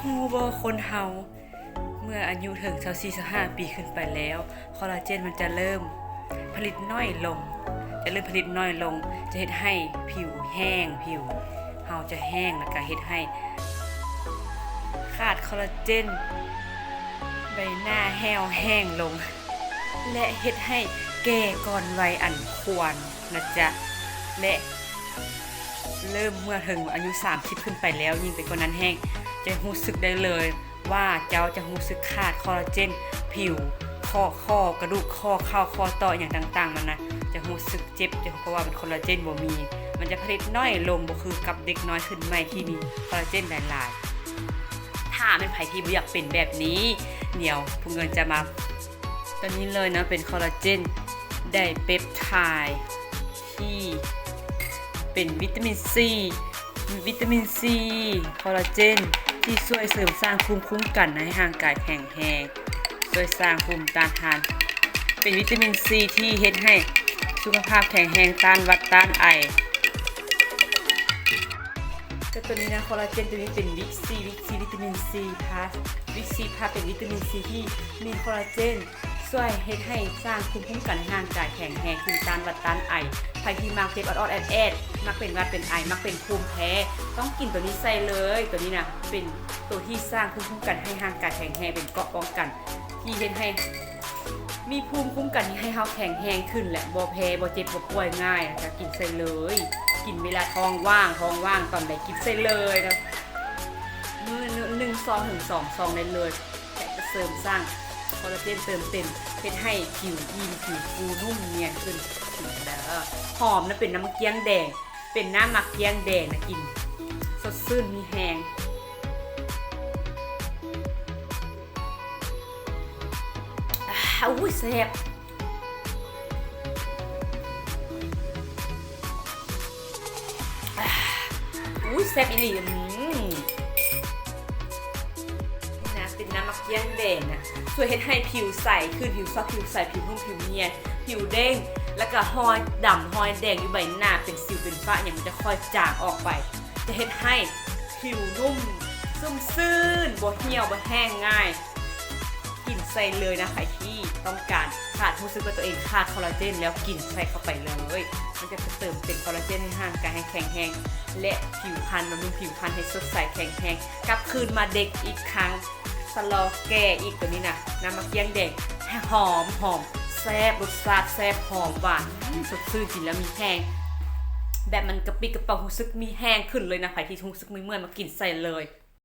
ฮูบอคนเฮาเมื่ออายุถึง24-25ปีขึ้นไปแล้ว คอลลาเจนมันจะเริ่มผลิตน้อยลง จะเริ่มผลิตน้อยลง จะเฮ็ดให้ผิวแห้งผิวเฮาจะแห้งแล้วก็เฮ็ดให้ ขาดคอลลาเจน ใบหน้าแห้วแห้งลง และเฮ็ดให้แก่ก่อนวัยอันควรนะจ๊ะ และเริ่มเมื่อถึงอายุ 30 ขึ้นไปแล้วยิ่งเป็นคนนั้นแห้ง จะรู้สึกได้เลยว่าเจ้าจะรู้สึกขาดคอลลาเจน ผิวข้อข้อกระดูกข้อเข้าข้อต่ออย่างต่างๆ มันนะจะรู้สึกเจ็บจะเพราะว่ามันคอลลาเจนบ่มี มันจะผลิตน้อยลงบ่คือกับเด็กน้อยขึ้นใหม่ที่มีคอลลาเจนหลายๆถ้าเป็นไผที่บ่อยากเป็นแบบนี้เดี๋ยวผู้เงินจะมาตอนนี้เลยนะเป็นคอลลาเจนไดเปปไทด์ที่เป็นวิตามินซีวิตามินซีคอลลาเจน ที่ช่วยเสริมสร้างภูมิคุ้มกันให้ร่างกายแข็งแรงช่วยสร้างภูมิต้านทาน เป็นวิตามินซีที่เฮ็ดให้สุขภาพแข็งแรงต้านวัดต้านไอก็ตัวนี้นะคอลลาเจนตัวนี้เป็นวิกซีวิกซีวิตามินซีพาสวิกซีพาสเป็นวิตามินซีที่มีคอลลาเจน ช่วยเฮ็ดให้สร้างภูมิคุ้มกันให้ร่างกายแข็งแรงคือต้านวัดต้านไอใครที่มักเจ็บออดแอดแอดมักเป็นวัดเป็นไอมักเป็นภูมิแพ้ ต้องกินตัวนี้ใส่เลย ตัวนี้นะเป็นตัวที่สร้างภูมิคุ้มกันให้ร่างกายแข็งแรงเป็นเกราะป้องกัน ที่เฮ็ดให้มีภูมิคุ้มกันที่ให้เฮาแข็งแรงขึ้นแหละบ่แพ้บ่เจ็บบ่ป่วยง่ายนะคะกินใส่เลย กินเวลาท้องว่างท้องว่างตอนใดกินใส่เลยนะมื้อหนึ่งซองถึงสองซองได้เลยแต่จะเสริมสร้าง คอลลาเจนเติมเต็มเพื่อให้ผิวยีนผิวฟูนุ่มเนียนขึ้นเด้อหอมนะเป็นน้ำเกี๊ยงแดง เป็นน้ำหมักเกี๊ยงแดงนะกิน สดชื่นมีแหงอาอุ้ยแซ่บอุ้ยแซ่บอีหลี นะเป็นน้ำมักเกี้ยงแดงนะช่วยให้ให้ผิวใสขึ้นผิวซอฟผิวใสผิวนุ่มผิวเนียนผิวเด้ง แล้วก็หอยดำหอยแดงอยู่ใบหน้าเป็นสิวเป็นฝ้าอย่างมันจะค่อยจางออกไป จะเฮ็ดให้ผิวนุ่มซุ่มซื่นบ่เหี่ยวบ่แห้งง่ายกินใส่เลยนะใครที่ต้องการขาดรู้สึกว่าตัวเองขาดคอลลาเจนแล้วกินใส่เข้าไปเลยมันจะเติมเต็มคอลลาเจนให้ห่างกายให้แข็งแรงและผิวพรรณบำรุงผิวพรรณให้สดใสแข็งแรงกลับคืนมาเด็กอีกครั้ง สลอแก่อีกตัวนี้นะน้ำมะเกียงเด็กหอมหอมแซ่บรสชาติแซ่บหอมหวานสดชื่นกินแล้วมีแห้งแบบมันกระปิกระเป๋าหูซึกมีแห้งขึ้นเลยนะใครที่รู้สึกมีเมื่อยมากินใส่เลย